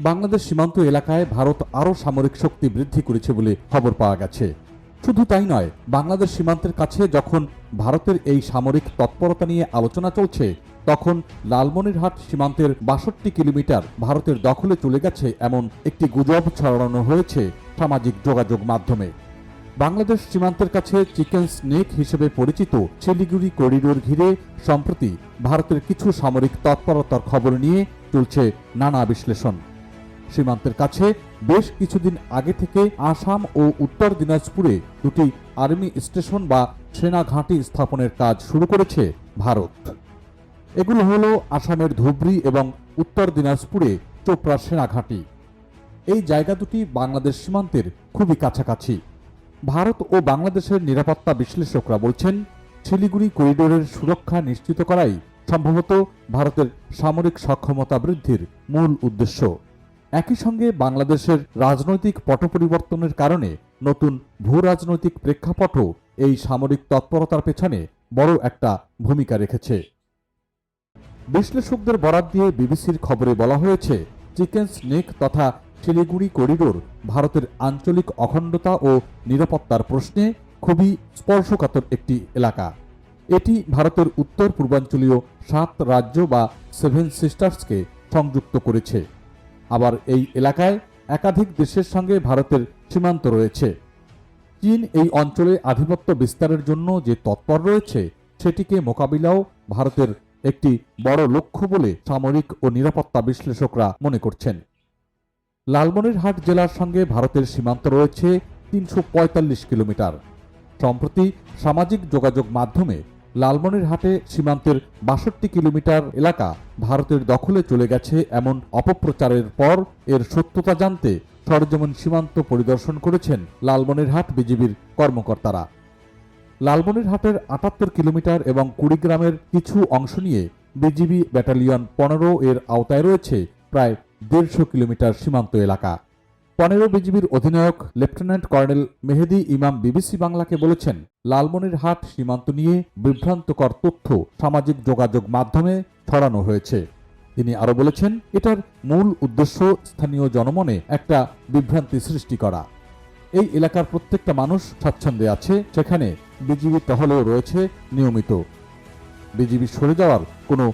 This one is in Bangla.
বাংলাদেশ সীমান্ত এলাকায় ভারত আরও সামরিক শক্তি বৃদ্ধি করেছে বলে খবর পাওয়া গেছে। শুধু তাই নয়, বাংলাদেশ সীমান্তের কাছে যখন ভারতের এই সামরিক তৎপরতা নিয়ে আলোচনা চলছে, তখন লালমনিরহাট সীমান্তের বাষট্টি কিলোমিটার ভারতের দখলে চলে গেছে এমন একটি গুজব ছড়ানো হয়েছে সামাজিক যোগাযোগ মাধ্যমে। বাংলাদেশ সীমান্তের কাছে চিকেন স্নেক হিসেবে পরিচিত শিলিগুড়ি করিডোর ঘিরে সম্প্রতি ভারতের কিছু সামরিক তৎপরতার খবর নিয়ে চলছে নানা বিশ্লেষণ। সীমান্তের কাছে বেশ কিছুদিন আগে থেকে আসাম ও উত্তর দিনাজপুরে দুটি আর্মি স্টেশন বা সেনা ঘাঁটি স্থাপনের কাজ শুরু করেছে ভারত। এগুলো হলো আসামের ধুবড়ি এবং উত্তর দিনাজপুরে চোপড়া সেনা ঘাঁটি। এই জায়গা দুটি বাংলাদেশ সীমান্তের খুবই কাছাকাছি। ভারত ও বাংলাদেশের নিরাপত্তা বিশ্লেষকরা বলছেন, শিলিগুড়ি করিডোরের সুরক্ষা নিশ্চিত করাই সম্ভবত ভারতের সামরিক সক্ষমতা বৃদ্ধির মূল উদ্দেশ্য। একই সঙ্গে বাংলাদেশের রাজনৈতিক পট পরিবর্তনের কারণে নতুন ভূ রাজনৈতিক প্রেক্ষাপটও এই সামরিক তৎপরতার পেছনে বড় একটা ভূমিকা রেখেছে। বিশ্লেষকদের বরাত দিয়ে বিবিসির খবরে বলা হয়েছে, চিকেন স্নেক তথা শিলিগুড়ি করিডোর ভারতের আঞ্চলিক অখণ্ডতা ও নিরাপত্তার প্রশ্নে খুবই স্পর্শকাতর একটি এলাকা। এটি ভারতের উত্তর পূর্বাঞ্চলীয় সাত রাজ্য বা সেভেন সিস্টার্সকে সংযুক্ত করেছে। আবার এই এলাকায় একাধিক দেশের সঙ্গে ভারতের সীমান্ত রয়েছে। চীন এই অঞ্চলে আধিপত্য বিস্তারের জন্য যে তৎপর রয়েছে, সেটিকে মোকাবিলাও ভারতের একটি বড় লক্ষ্য বলে সামরিক ও নিরাপত্তা বিশ্লেষকরা মনে করছেন। লালমনিরহাট জেলার সঙ্গে ভারতের সীমান্ত রয়েছে তিনশো পঁয়তাল্লিশ কিলোমিটার। সম্প্রতি সামাজিক যোগাযোগ মাধ্যমে লালমনিরহাটে সীমান্তের বাষট্টি কিলোমিটার এলাকা ভারতের দখলে চলে গেছে এমন অপপ্রচারের পর এর সত্যতা জানতে সরজমিন সীমান্ত পরিদর্শন করেছেন লালমনিরহাট বিজিবির কর্মকর্তারা। লালমনিরহাটের আটাত্তর কিলোমিটার এবং কুড়িগ্রামের কিছু অংশ নিয়ে বিজিবি ব্যাটালিয়ন পনেরো এর আওতায় রয়েছে প্রায় দেড়শো কিলোমিটার সীমান্ত এলাকা। পনেরো বিজিবির অধিনায়ক, লেফটেন্যান্ট কর্নেল মেহেদি ইমাম বিবিসি বাংলাকে বলেছেন লালমনিরহাট সীমান্ত নিয়ে বিভ্রান্তকর তথ্য সামাজিক যোগাযোগ মাধ্যমে ছড়ানো হয়েছে। তিনি আরও বলেছেন, এটার মূল উদ্দেশ্য স্থানীয় জনমনে একটা বিভ্রান্তি সৃষ্টি করা। এই এলাকার প্রত্যেকটা মানুষ স্বাচ্ছন্দ্যে আছে, সেখানে বিজিবি টহলেও রয়েছে নিয়মিত। বিজিবি সরে যাওয়ার কোনো